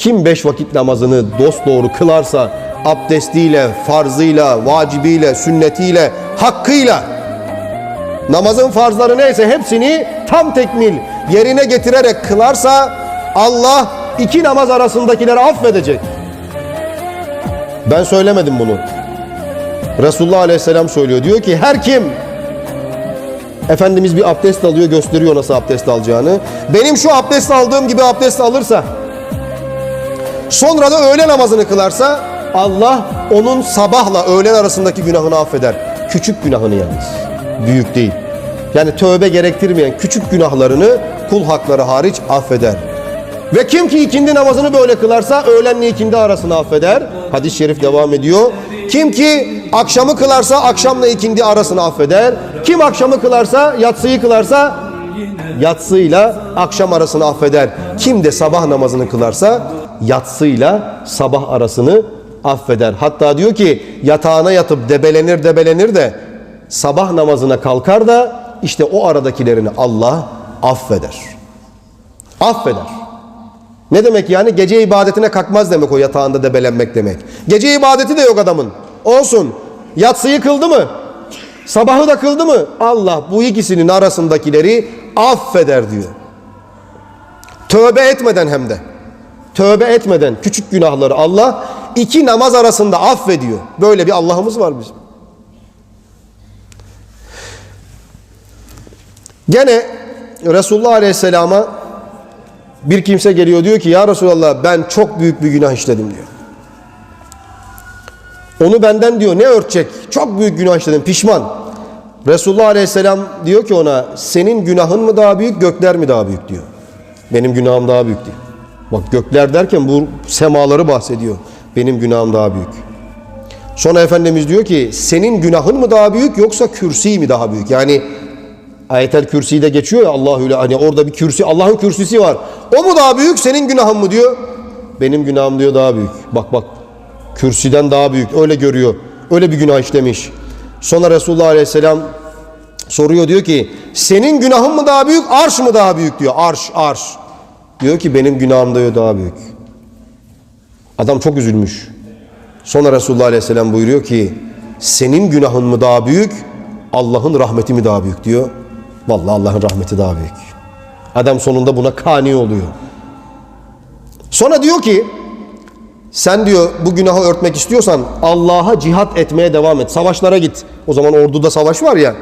Kim beş vakit namazını dosdoğru kılarsa abdestiyle, farzıyla, vacibiyle, sünnetiyle, hakkıyla namazın farzları neyse hepsini tam tekmil yerine getirerek kılarsa Allah iki namaz arasındakileri affedecek. Ben söylemedim bunu. Resulullah Aleyhisselam söylüyor. Diyor ki her kim Efendimiz bir abdest alıyor gösteriyor nasıl abdest alacağını. Benim şu abdest aldığım gibi abdest alırsa sonra da öğle namazını kılarsa Allah onun sabahla öğlen arasındaki günahını affeder. Küçük günahını yalnız. Büyük değil. Yani tövbe gerektirmeyen küçük günahlarını kul hakları hariç affeder. Ve kim ki ikindi namazını böyle kılarsa öğlenle ikindi arasını affeder. Hadis-i şerif devam ediyor. Kim ki akşamı kılarsa akşamla ikindi arasını affeder. Kim akşamı kılarsa yatsıyı kılarsa yatsıyla akşam arasını affeder. Kim de sabah namazını kılarsa yatsıyla sabah arasını affeder. Hatta diyor ki yatağına yatıp debelenir debelenir de sabah namazına kalkar da işte o aradakilerini Allah affeder. Affeder. Ne demek yani? Gece ibadetine kalkmaz demek o yatağında debelenmek demek. Gece ibadeti de yok adamın. Olsun. Yatsıyı kıldı mı? Sabahı da kıldı mı? Allah bu ikisinin arasındakileri affeder diyor. Tövbe etmeden hem de. Tövbe etmeden küçük günahları Allah iki namaz arasında affediyor. Böyle bir Allah'ımız var bizim. Gene Resulullah Aleyhisselam'a bir kimse geliyor diyor ki ya Resulallah ben çok büyük bir günah işledim diyor. Onu benden diyor ne örtecek? Çok büyük günah işledim pişman. Resulullah Aleyhisselam diyor ki ona senin günahın mı daha büyük gökler mi daha büyük diyor. Benim günahım daha büyük diyor. Bak gökler derken bu semaları bahsediyor. Benim günahım daha büyük. Sonra Efendimiz diyor ki senin günahın mı daha büyük yoksa kürsi mi daha büyük? Yani ayetel kürsi'de geçiyor ya Allahü hani orada bir kürsi Allah'ın kürsüsü var. O mu daha büyük senin günahın mı diyor. Benim günahım diyor daha büyük. Bak bak kürsüden daha büyük öyle görüyor. Öyle bir günah işlemiş. Sonra Resulullah Aleyhisselam soruyor diyor ki senin günahın mı daha büyük arş mı daha büyük diyor. Arş arş. Diyor ki benim günahım diyor daha büyük. Adam çok üzülmüş. Sonra Resulullah Aleyhisselam buyuruyor ki senin günahın mı daha büyük Allah'ın rahmeti mi daha büyük diyor. Vallahi Allah'ın rahmeti daha büyük. Adam sonunda buna kani oluyor. Sonra diyor ki sen diyor bu günahı örtmek istiyorsan Allah'a cihat etmeye devam et. Savaşlara git. O zaman orduda savaş var ya.